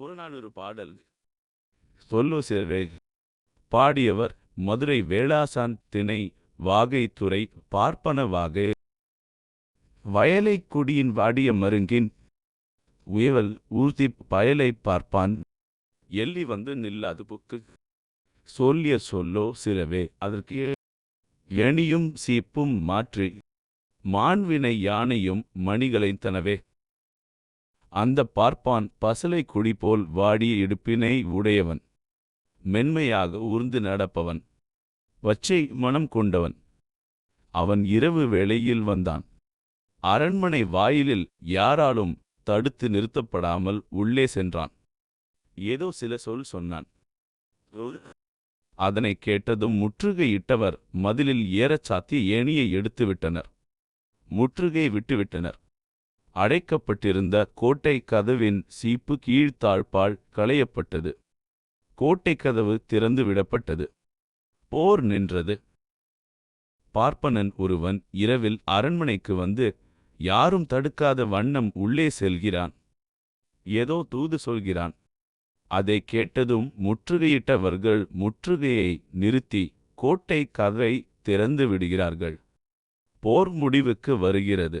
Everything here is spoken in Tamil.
புறநானூறு பாடல் சொல்லு சிறவே பாடியவர் மதுரை வேளாசான் திணை வாகைத்துறை பார்ப்பன வாகை. வயலைக் குடியின் வாடிய மருங்கின் உயவல் ஊர்த்தி பயலைப் பார்ப்பான். எள்ளி வந்து நில்லாது புக்கு. சொல்லிய சொல்லோ சிறவே. அதற்கு எணியும் சீப்பும் மாற்றி. மாண்வினை யானையும் மணிகளைத்தனவே அந்த பார்ப்பான் பசலை குடி போல் வாடிய இடுப்பினை உடையவன். மென்மையாக ஊர்ந்து நடப்பவன். வச்சை மனம் கொண்டவன். அவன் இரவு வேளையில் வந்தான். அரண்மனை வாயிலில் யாராலும் தடுத்து நிறுத்தப்படாமல் உள்ளே சென்றான். ஏதோ சில சொல் சொன்னான். அதனைக் கேட்டதும் முற்றுகையிட்டவர் மதிலில் ஏறச் சாத்திய ஏணியை எடுத்துவிட்டனர். முற்றுகை விட்டுவிட்டனர். அடைக்கப்பட்டிருந்த கோட்டை கதவின் சீப்பு கீழ்த்தாழ்பால் களையப்பட்டது. கோட்டை கதவு திறந்து விடப்பட்டது. போர் நின்றது. பார்ப்பனன் ஒருவன் இரவில் அரண்மனைக்கு வந்து யாரும் தடுக்காத வண்ணம் உள்ளே செல்கிறான். ஏதோ தூது சொல்கிறான். அதை கேட்டதும் முற்றுகையிட்டவர்கள் முற்றுகையை நிறுத்தி கோட்டை கதவை திறந்து விடுகிறார்கள். போர் முடிவுக்கு வருகிறது.